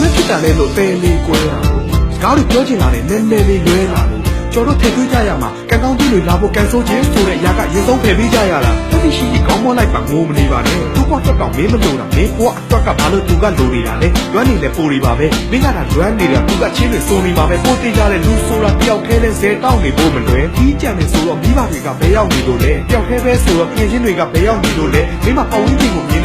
ဖြစ်တာလဲလို့တဲလေးကွဲတာစကားတွေပြောချင်တာနဲ့နည်းနည်းလေးလွဲလာလို့ကျော်တို့ထည့်သွင်းကြရမှာကံကောင်းကြီးတွေလာဖို့ကန်ဆိုးခြင်းဆိုတဲ့အရာကရင်ဆုံးဖယ်ပေးကြရတာတတိရှိကြီးကောင်းမွန်လိုက်ပါငိုမနေပါနဲ့သူ့ဘွားတော့တော့မင်းမလို့တာမင်းဘွားအတွက်ကဘာလို့သူကလိုနေတာလဲလွမ်းနေလဲပိုရီပါပဲမင်းကသာလွမ်းနေတာသူကချင်းတွေစိုးနေပါပဲပိုတင်ကြတဲ့လူဆိုတာတယောက်ထဲလဲဇဲတောင်းနေဖို့မလွယ်ကြီးကြံနေဆိုတော့မိဘတွေကဘယ်ရောက်နေလို့လဲတယောက်ထဲပဲဆိုတော့ပြင်ချင်းတွေကဘယ်ရောက်နေလို့လဲမင်းမပေါင်းရင်းကိုမြင်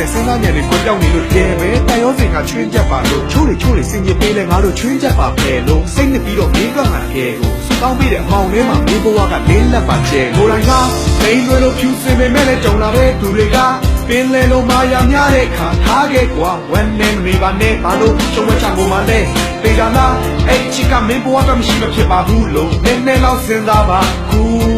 နေစဉ်းစားဉာဏ်တွေကိုကြောက်နေလို့တဲပဲတန်ရောစင်ကချွင်းချက်ပါလို့ချိုးလေချိုးလေစင်ကြီးပေးလဲငါတို့ချွင်းချက်ပါဖဲလို့စိတ်နှစ်ပြီးတော့မင်းကငါကဲကိုစတောင်းပြီးတဲ့အမောင်ထဲမှာမင်းဘဝကလင်းလက်ပါကျဲကိုယ်တိုင်ကမိန်တွေလို့ဖြူစင်ပေမဲ့လည်းကြုံလာတဲ့သူတွေကပင်လေလိုမာယာများတဲ့ခါထားခဲ့ကွာဝမ်းနေမနေပါနဲ့ဘာလို့ချုံဝဲချံကိုမလဲပေတာလားအဲ့ချစ်ကမင်းဘဝကမရှိမဖြစ်ပါဘူးလို့နည်းနည်းလောက်စဉ်းစားပါခု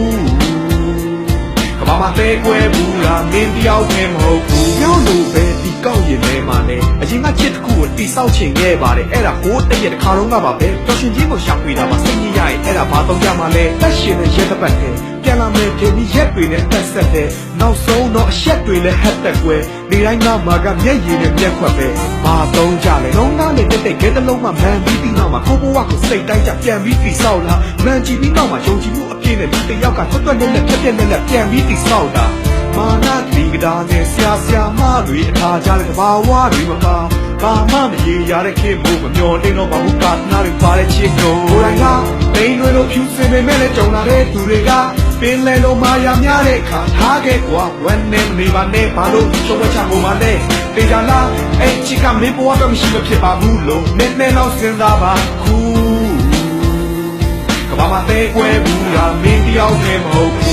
ကဘာမသေးကွဲဘူးလားမင်းတယောက်တည်းမဟုတ်ဘူးညောင်းလို့ပဲဒီကောက်ရင်မဲမှာလဲအရင်ကချစ်တစ်ခုကိုတိဆောက်ချင်ခဲ့ပါတယ်အဲ့ဒါဟိုးတရက်တစ်ခါတော့ကပါပဲတော်ရှင်ကြီးကိုရှာဖွေတာမှာစိတ်ကြီးရရင်အဲ့ဒါဘာတော့ကြမှာလဲတက်ရှင်နဲ့ရက်တစ်ပတ်တည်းပြန်လာမယ်ဒီနေ့ရက်တွေနဲ့တက်ဆက်တဲ့နောက်ဆုံးတော့အရက်တွေလည်းဟက်တက်ကွယ် နေတိုင်းကမှာကမျက်ရည်နဲ့မျက်ခွက်ပဲဘာတော့ကြလဲလုံးသားနဲ့တက်တဲ့ခဲတစ်လုံးမှမန်ပြီးပြီးနောက်မှာကိုဘဝကိုစိတ်တိုင်းကြပြန်ပြီးတိဆောက်လာမန်ကြည့်ပြီးနောက်မှာယုံကြည်မှုအပြည့်နဲ့ဒီတယောက်ကထွက်ထွက်နဲ့နဲ့ဖြက်ဖြက်နဲ့နဲ့ပြန်ပြီးတိဆောက်တာမာနတိကဒါနဲ့ဆရာဆရာမတွေအထာကြတဲ့ကဘာဝတွေမပါဘာမှမရေရတဲ့ခေမို့မမျောလင်းတော့ဘာဘူးကာသနာတွေပါတဲ့ချစ်ကိုကိုယ်တိုင်က ပိန်တွေလိုဖြူစင်ပေမဲ့လည်းကြုံလာတဲ့သူတွေကပင်လဲလိုမာယာများတဲ့ခါထားခဲ့ကွာဝမ်းနေမနေပါနဲ့ဘာလို့ချုံဝချကိုမလဲတေချာလားအဲ့ချစ်ကမင်းဘဝတော့မရှိမဖြစ်ပါဘူးလို့နည်းနည်းတော့စဉ်းစားပါခုကဘာမသေးကွဲဘူးလားမင်းတယောက်တည်းမဟုတ်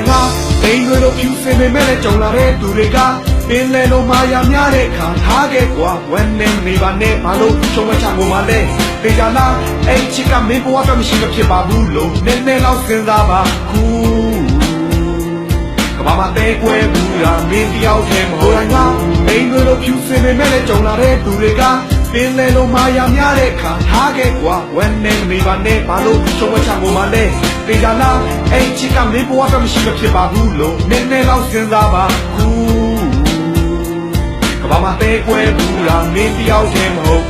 င်ကအိမ်တွေလိုဖြူစင်ပေမဲ့လည်းကြုံလာတဲ့သူတွေကပင်လေလိုမာယာများတဲ့ခါထားခဲ့ကွာဝမ်းနေမနေပါနဲ့ဘာလို့ချုံမချကိုမလဲပေကြလားအဲ့ချစ်ကမင်းဘဝကမရှိမဖြစ်ပါဘူးလို့နည်းနည်းလောက်စဉ်းစားပါခုကဘာမသေးကွဲဘူးလားမင်းတယောက်တည်းမဟုတ်ဘူးလားအိမ်တွေလိုဖြူစင်ပေမဲ့လည်းကြုံလာတဲ့သူတွေကပင်လေလိုမာယာများတဲ့ခါထားခဲ့ကွာဝမ်းနေမနေပါနဲ့ဘာလို့ချုံမချကိုမလဲ ပေကြလားအဲ့ချစ်ကမင်းဘဝကမရှိမဖြစ်ပါဘူးလို့နည်းနည်းလောက်စဉ်းစားပါခုကဘာမသေးကွဲဘူးလားမင်းတယောက်တည်းမဟုတ်ဘူး